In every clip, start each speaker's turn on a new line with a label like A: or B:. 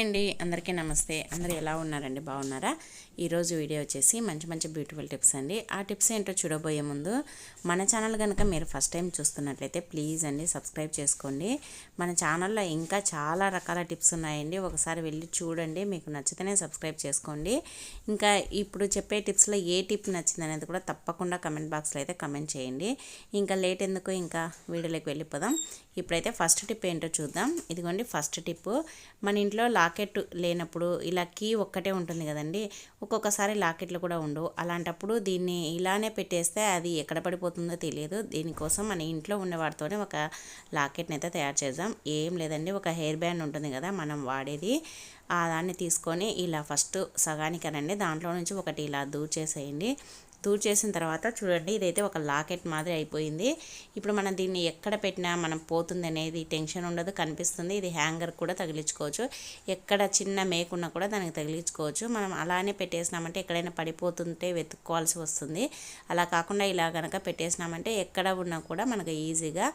A: అండి అందరికీ నమస్తే. అందరు ఎలా ఉన్నారండి? బాగున్నారా? ఈరోజు వీడియో వచ్చేసి మంచి మంచి బ్యూటిఫుల్ టిప్స్ అండి. ఆ టిప్స్ ఏంటో చూడబోయే ముందు మన ఛానల్ కనుక మీరు ఫస్ట్ టైం చూస్తున్నట్లయితే ప్లీజ్ అండి సబ్స్క్రైబ్ చేసుకోండి. మన ఛానల్లో ఇంకా చాలా రకాల టిప్స్ ఉన్నాయండి. ఒకసారి వెళ్ళి చూడండి మీకు నచ్చితేనే సబ్స్క్రైబ్ చేసుకోండి. ఇంకా ఇప్పుడు చెప్పే టిప్స్లో ఏ టిప్ నచ్చింది అనేది కూడా తప్పకుండా కమెంట్ బాక్స్లో అయితే కమెంట్ చేయండి. ఇంకా లేట్ ఎందుకు? ఇంకా వీడియోలోకి వెళ్ళిపోదాం. ఇప్పుడైతే ఫస్ట్ టిప్ ఏంటో చూద్దాం. ఇదిగోండి ఫస్ట్ టిప్. మన ఇంట్లో లాకెట్ లేనప్పుడు ఇలా కీ ఒక్కటే ఉంటుంది కదండి. ఒక్కొక్కసారి లాకెట్లు కూడా ఉండవు. అలాంటప్పుడు దీన్ని ఇలానే పెట్టేస్తే అది ఎక్కడ పడిపోతుందో తెలియదు. దీనికోసం మన ఇంట్లో ఉన్న వాటితోనే ఒక లాకెట్ని అయితే తయారు చేద్దాం. ఏం లేదండి ఒక హెయిర్ బ్యాండ్ ఉంటుంది కదా మనం వాడేది. ఆ దాన్ని తీసుకొని ఇలా ఫస్ట్ సగానికనండి దాంట్లో నుంచి ఒకటి ఇలా దూచేసేయండి. తూర్చేసిన తర్వాత చూడండి ఇదైతే ఒక లాకెట్ మాదిరి అయిపోయింది. ఇప్పుడు మనం దీన్ని ఎక్కడ పెట్టినా మనం పోతుంది అనేది టెన్షన్ ఉండదు కనిపిస్తుంది. ఇది హ్యాంగర్ కూడా తగిలించుకోవచ్చు. ఎక్కడ చిన్న మేకున్నా కూడా దానికి తగిలించుకోవచ్చు. మనం అలానే పెట్టేసినామంటే ఎక్కడైనా పడిపోతుంటే వెతుక్కోవాల్సి వస్తుంది. అలా కాకుండా ఇలా కనుక పెట్టేసినామంటే ఎక్కడ ఉన్నా కూడా మనకు ఈజీగా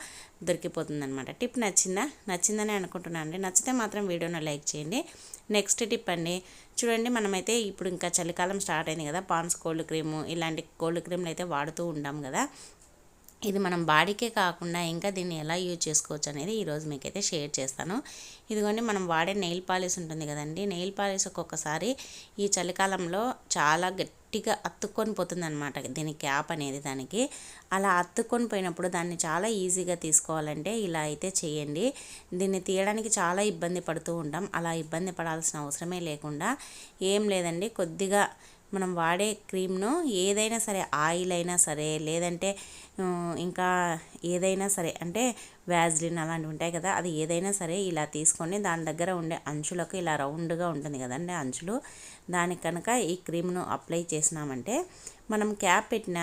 A: దొరికిపోతుంది అనమాట టిప్ నచ్చిందా? నచ్చిందని అనుకుంటున్నాను అండి నచ్చితే మాత్రం వీడియోని లైక్ చేయండి. నెక్స్ట్ టిప్ అండి. చూడండి మనమైతే ఇప్పుడు ఇంకా చలికాలం స్టార్ట్ అయింది కదా పాన్స్ కోల్డ్ క్రీము ఇలాంటి కోల్డ్ క్రీమ్లు అయితే వాడుతూ ఉంటాం కదా. ఇది మనం బాడీకే కాకుండా ఇంకా దీన్ని ఎలా యూజ్ చేసుకోవచ్చు అనేది ఈరోజు మీకైతే షేర్ చేస్తాను. ఇదిగోండి మనం వాడే నెయిల్ పాలిష్ ఉంటుంది కదండి నెయిల్ పాలిష్ ఒక్కొక్కసారి ఈ చలికాలంలో చాలా గట్టిగా అత్తుకొని పోతుంది అనమాట దీని క్యాప్ అనేది దానికి. అలా అత్తుకొని పోయినప్పుడు దాన్ని చాలా ఈజీగా తీసుకోవాలంటే ఇలా అయితే చేయండి. దీన్ని తీయడానికి చాలా ఇబ్బంది పడుతూ ఉంటాం. అలా ఇబ్బంది పడాల్సిన అవసరమే లేకుండా ఏం లేదండి కొద్దిగా మనం వాడే క్రీమ్ను ఏదైనా సరే ఆయిల్ అయినా సరే లేదంటే ఇంకా ఏదైనా సరే అంటే వ్యాజ్లిన్ అలాంటివి ఉంటాయి కదా అది ఏదైనా సరే ఇలా తీసుకొని దాని దగ్గర ఉండే అంచులకు ఇలా రౌండ్గా ఉంటుంది కదండి అంచులు. దానికి కనుక ఈ క్రీమ్ను అప్లై చేసినామంటే మనం క్యాప్ పెట్టిన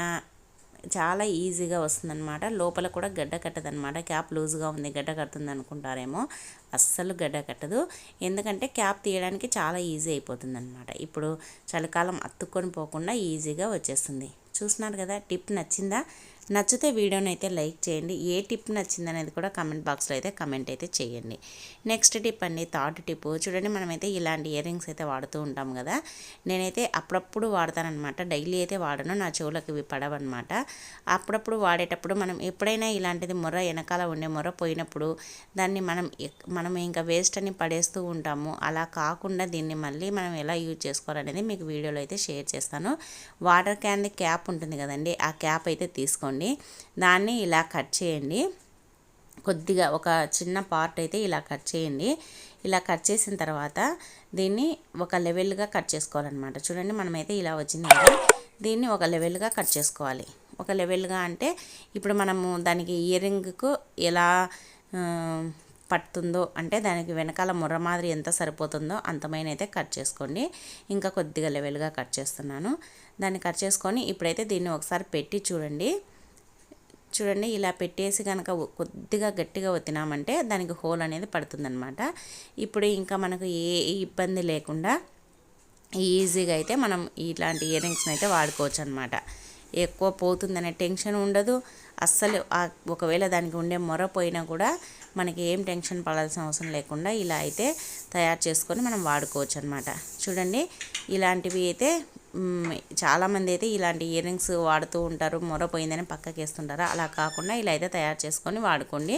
A: చాలా ఈజీగా వస్తుందన్నమాట. లోపల కూడా గడ్డ కట్టదనమాట క్యాప్ లూజ్గా ఉంది గడ్డ కడుతుంది అనుకుంటారేమో. అస్సలు గడ్డ కట్టదు. ఎందుకంటే క్యాప్ తీయడానికి చాలా ఈజీ అయిపోతుందన్నమాట. ఇప్పుడు చలికాలం అత్తుకొని పోకుండా ఈజీగా వచ్చేస్తుంది. చూస్తున్నారు కదా టిప్ నచ్చిందా? నచ్చితే వీడియోని అయితే లైక్ చేయండి. ఏ టిప్ నచ్చింది అనేది కూడా కమెంట్ బాక్స్లో అయితే కమెంట్ అయితే చేయండి. నెక్స్ట్ టిప్ అండి థర్డ్ టిప్. చూడండి మనమైతే ఇలాంటి ఇయర్ రింగ్స్ అయితే వాడుతూ ఉంటాం కదా. నేనైతే అప్పుడప్పుడు వాడతానమాట డైలీ అయితే వాడను. నా చెవులకు ఇవి పడవన్నమాట. అప్పుడప్పుడు వాడేటప్పుడు మనం ఎప్పుడైనా ఇలాంటిది మొర్ర వెనకాల ఉండే ముర్ర పోయినప్పుడు దాన్ని మనం మనం ఇంకా వేస్ట్ అని పడేస్తూ ఉంటాము. అలా కాకుండా దీన్ని మళ్ళీ మనం ఎలా యూజ్ చేసుకోవాలనేది మీకు వీడియోలో అయితే షేర్ చేస్తాను. వాటర్ క్యాన్ క్యాప్ ఉంటుంది కదండి ఆ క్యాప్ అయితే తీసుకోండి. దాన్ని ఇలా కట్ చేయండి. కొద్దిగా ఒక చిన్న పార్ట్ అయితే ఇలా కట్ చేయండి. ఇలా కట్ చేసిన తర్వాత దీన్ని ఒక లెవెల్గా కట్ చేసుకోవాలన్నమాట. చూడండి మనమైతే ఇలా వచ్చింది కదా దీన్ని ఒక లెవెల్గా కట్ చేసుకోవాలి. ఒక లెవెల్గా అంటే ఇప్పుడు మనము దానికి ఇయర్ రింగ్కు ఎలా పడుతుందో అంటే దానికి వెనకాల ముర్ర మాదిరి ఎంత సరిపోతుందో అంతమైన అయితే కట్ చేసుకోండి. ఇంకా కొద్దిగా లెవెల్గా కట్ చేస్తున్నాను. దాన్ని కట్ చేసుకొని ఇప్పుడైతే దీన్ని ఒకసారి పెట్టి చూడండి. చూడండి ఇలా పెట్టేసి కనుక కొద్దిగా గట్టిగా ఒత్తినామంటే దానికి హోల్ అనేది పడుతుందనమాట ఇప్పుడు ఇంకా మనకు ఏ ఇబ్బంది లేకుండా ఈజీగా అయితే మనం ఇలాంటి ఇయర్ రింగ్స్ని అయితే వాడుకోవచ్చు అనమాట ఎక్కువ పోతుందనే టెన్షన్ ఉండదు. అస్సలు ఒకవేళ దానికి ఉండే మొర పోయినా కూడా మనకి ఏం టెన్షన్ పడాల్సిన అవసరం లేకుండా ఇలా అయితే తయారు చేసుకొని మనం వాడుకోవచ్చు అనమాట చూడండి ఇలాంటివి అయితే చాలామంది అయితే ఇలాంటి ఇయర్ రింగ్స్ వాడుతూ ఉంటారు మొరపోయిందని పక్కకి వేస్తుంటారు అలా కాకుండా ఇలా అయితే తయారు చేసుకొని వాడుకోండి.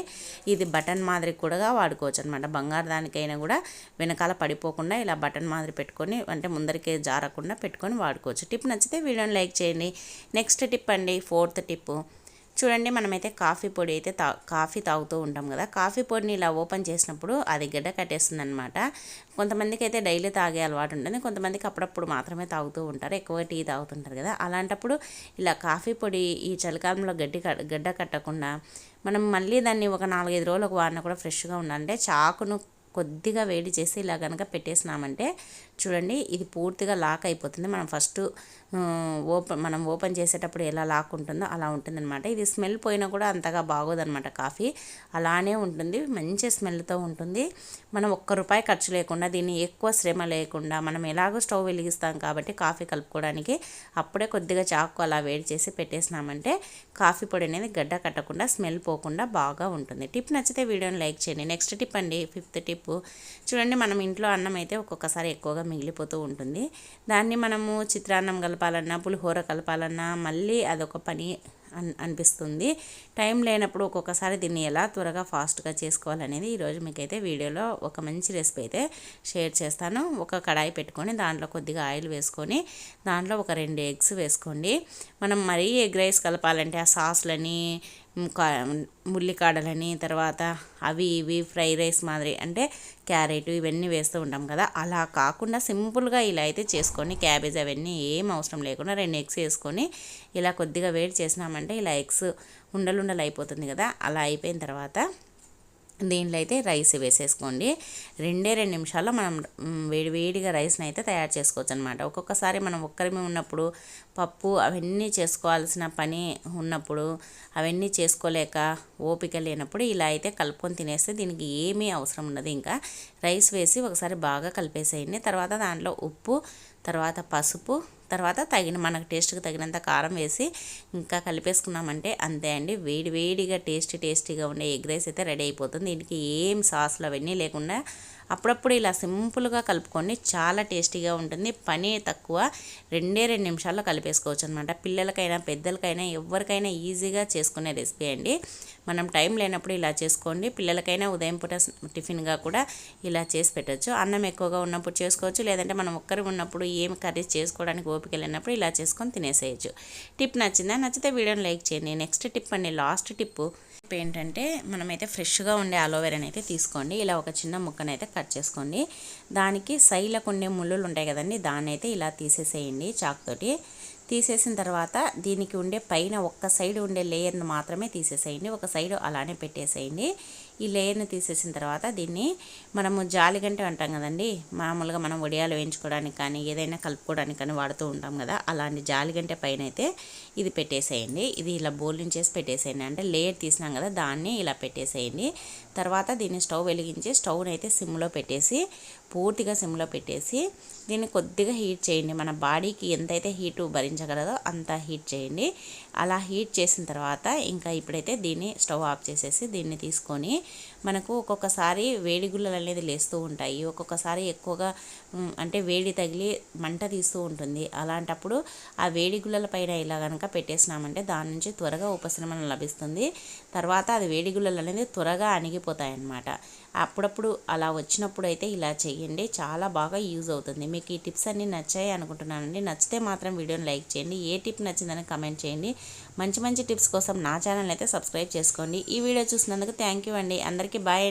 A: ఇది బటన్ మాదిరి కూడా వాడుకోవచ్చు అనమాట బంగారు దానికైనా కూడా వెనకాల పడిపోకుండా ఇలా బటన్ మాదిరి పెట్టుకొని అంటే ముందరికి జారకుండా పెట్టుకొని వాడుకోవచ్చు. టిప్ నచ్చితే వీడియోని లైక్ చేయండి. నెక్స్ట్ టిప్ అండి ఫోర్త్ టిప్. చూడండి మనమైతే కాఫీ పొడి అయితే తా కాఫీ తాగుతూ ఉంటాం కదా. కాఫీ పొడిని ఇలా ఓపెన్ చేసినప్పుడు అది గడ్డ కట్టేస్తుంది అనమాట కొంతమందికి అయితే డైలీ తాగే అలవాటు ఉంటుంది. కొంతమందికి అప్పుడప్పుడు మాత్రమే తాగుతూ ఉంటారు. ఎక్కువ టీ తాగుతుంటారు కదా. అలాంటప్పుడు ఇలా కాఫీ పొడి ఈ చలికాలంలో గడ్డి గడ్డ కట్టకుండా మనం మళ్ళీ దాన్ని ఒక నాలుగైదు రోజులకు వాడిన కూడా ఫ్రెష్గా ఉండాలంటే చాకును కొద్దిగా వేడి చేసి ఇలా కనుక పెట్టేసినామంటే చూడండి ఇది పూర్తిగా లాక్ అయిపోతుంది. మనం ఫస్ట్ ఓపెన్ మనం ఓపెన్ చేసేటప్పుడు ఎలా లాక్ ఉంటుందో అలా ఉంటుందన్నమాట. ఇది స్మెల్ పోయినా కూడా అంతగా బాగోదన్నమాట కాఫీ. అలానే ఉంటుంది మంచి స్మెల్తో ఉంటుంది. మనం ఒక్క రూపాయి ఖర్చు లేకుండా దీన్ని ఎక్కువ శ్రమ లేకుండా మనం ఎలాగో స్టవ్ వెలిగిస్తాం కాబట్టి కాఫీ కలుపుకోవడానికి అప్పుడే కొద్దిగా చాకు అలా వేడి చేసి పెట్టేసినామంటే కాఫీ పొడి అనేది గడ్డ కట్టకుండా స్మెల్ పోకుండా బాగా ఉంటుంది. టిప్ నచ్చితే వీడియోని లైక్ చేయండి. నెక్స్ట్ టిప్ అండి ఫిఫ్త్ టిప్. టిప్పు చూడండి మనం ఇంట్లో అన్నం అయితే ఒక్కొక్కసారి ఎక్కువగా మిగిలిపోతూ ఉంటుంది. దాన్ని మనము చిత్రాన్నం కలపాలన్నా పులిహోర కలపాలన్నా మళ్ళీ అదొక పని అన్ అనిపిస్తుంది. టైం లేనప్పుడు ఒక్కొక్కసారి దీన్ని ఎలా త్వరగా ఫాస్ట్గా చేసుకోవాలనేది ఈరోజు మీకైతే వీడియోలో ఒక మంచి రెసిపీ అయితే షేర్ చేస్తాను. ఒక కడాయి పెట్టుకొని దాంట్లో కొద్దిగా ఆయిల్ వేసుకొని దాంట్లో ఒక రెండు ఎగ్స్ వేసుకోండి. మనం మరీ ఎగ్ రైస్ కలపాలంటే ఆ సాస్లని ముల్లికాడలని తర్వాత అవి ఇవి ఫ్రై రైస్ మాదిరి అంటే క్యారెట్ ఇవన్నీ వేస్తూ ఉంటాం కదా. అలా కాకుండా సింపుల్గా ఇలా అయితే చేసుకొని క్యాబేజ్ అవన్నీ ఏం అవసరం లేకుండా రెండు ఎగ్స్ వేసుకొని ఇలా కొద్దిగా వేడి చేసినామంటే ఇలా ఎగ్స్ ఉండలుండలు అయిపోతుంది కదా. అలా అయిపోయిన తర్వాత దీంట్లో అయితే రైస్ వేసేసుకోండి. రెండే రెండు నిమిషాల్లో మనం వేడి వేడిగా రైస్ని అయితే తయారు చేసుకోవచ్చు అనమాట ఒక్కొక్కసారి మనం ఒక్కరిమే ఉన్నప్పుడు పప్పు అవన్నీ చేసుకోవాల్సిన పని ఉన్నప్పుడు అవన్నీ చేసుకోలేక ఓపిక లేనప్పుడు ఇలా అయితే కలుపుకొని తినేస్తే దీనికి ఏమీ అవసరం ఉండదు. ఇంకా రైస్ వేసి ఒకసారి బాగా కలిపేసేయండి. తర్వాత దాంట్లో ఉప్పు తర్వాత పసుపు తర్వాత తగిన మనకు టేస్ట్కి తగినంత కారం వేసి ఇంకా కలిపేసుకున్నామంటే అంతే అండి. వేడి వేడిగా టేస్టీ టేస్టీగా ఉండే ఎగ్ రైస్ అయితే రెడీ అయిపోతుంది. దీనికి ఏం సాస్లు అవన్నీ లేకుండా అప్పుడప్పుడు ఇలా సింపుల్గా కలుపుకొని చాలా టేస్టీగా ఉంటుంది. పని తక్కువ రెండే రెండు నిమిషాల్లో కలిపేసుకోవచ్చు అనమాట పిల్లలకైనా పెద్దలకైనా ఎవరికైనా ఈజీగా చేసుకునే రెసిపీ అండి. మనం టైం లేనప్పుడు ఇలా చేసుకోండి. పిల్లలకైనా ఉదయం పూట టిఫిన్గా కూడా ఇలా చేసి పెట్టచ్చు. అన్నం ఎక్కువగా ఉన్నప్పుడు చేసుకోవచ్చు. లేదంటే మనం ఒక్కరి ఉన్నప్పుడు ఏం కర్రీస్ చేసుకోవడానికి ఓపిక వెళ్ళినప్పుడు ఇలా చేసుకొని తినేసేయచ్చు. టిప్ నచ్చిందా? నచ్చితే వీడియోని లైక్ చేయండి. నెక్స్ట్ టిప్ అండి. Last tip. ఏంటంటే మనమైతే ఫ్రెష్గా ఉండే అలోవెరాని అయితే తీసుకోండి. ఇలా ఒక చిన్న ముక్కనైతే కట్ చేసుకోండి. దానికి సైలకు ఉండే ముళ్ళులు ఉంటాయి కదండి దాన్ని అయితే ఇలా తీసేసేయండి చాక్తోటి. తీసేసిన తర్వాత దీనికి ఉండే పైన ఒక్క సైడ్ ఉండే లేయర్ని మాత్రమే తీసేసేయండి. ఒక సైడ్ అలానే పెట్టేసేయండి. ఈ లేయర్ని తీసేసిన తర్వాత దీన్ని మనము జాలిగంటే అంటాం కదండి. మామూలుగా మనం వడియాలు వేయించుకోవడానికి కానీ ఏదైనా కలుపుకోవడానికి కానీ వాడుతూ ఉంటాం కదా. అలాంటి జాలిగంటే పైన అయితే ఇది పెట్టేసేయండి. ఇది ఇలా బోల్ని చేసి పెట్టేసేయండి. అంటే లేయర్ తీసినాం కదా దాన్ని ఇలా పెట్టేసేయండి. తర్వాత దీన్ని స్టవ్ వెలిగించి స్టవ్ని అయితే సిమ్లో పెట్టేసి పూర్తిగా సిమ్లో పెట్టేసి దీన్ని కొద్దిగా హీట్ చేయండి. మన బాడీకి ఎంతైతే హీటు భరించగలదో అంత హీట్ చేయండి. అలా హీట్ చేసిన తర్వాత ఇంకా ఇప్పుడైతే దీన్ని స్టవ్ ఆఫ్ చేసేసి దీన్ని తీసుకొని మనకు ఒక్కొక్కసారి వేడి గుల్లలు అనేది లేస్తూ ఉంటాయి. ఒక్కొక్కసారి ఎక్కువగా అంటే వేడి తగిలి మంట తీస్తూ ఉంటుంది. అలాంటప్పుడు ఆ వేడి గుల్లల పైన ఇలా కనుక పెట్టేసినామంటే దాని నుంచి త్వరగా ఉపశమనం లభిస్తుంది. తర్వాత అది వేడి గుల్లలు అనేది త్వరగా అణిగిపోతాయి అన్నమాట అప్పుడప్పుడు అలా వచ్చినప్పుడు అయితే ఇలా చేయండి చాలా బాగా యూజ్ అవుతుంది. మీకు ఈ టిప్స్ అన్నీ నచ్చాయి అనుకుంటున్నానండి. నచ్చితే మాత్రం వీడియోని లైక్ చేయండి. ఏ టిప్ నచ్చిందని కమెంట్ చేయండి. మంచి మంచి టిప్స్ కోసం నా ఛానల్ అయితే సబ్స్క్రైబ్ చేసుకోండి. ఈ వీడియో చూసినందుకు థ్యాంక్ యూ అండి. అందరికీ బాయ్.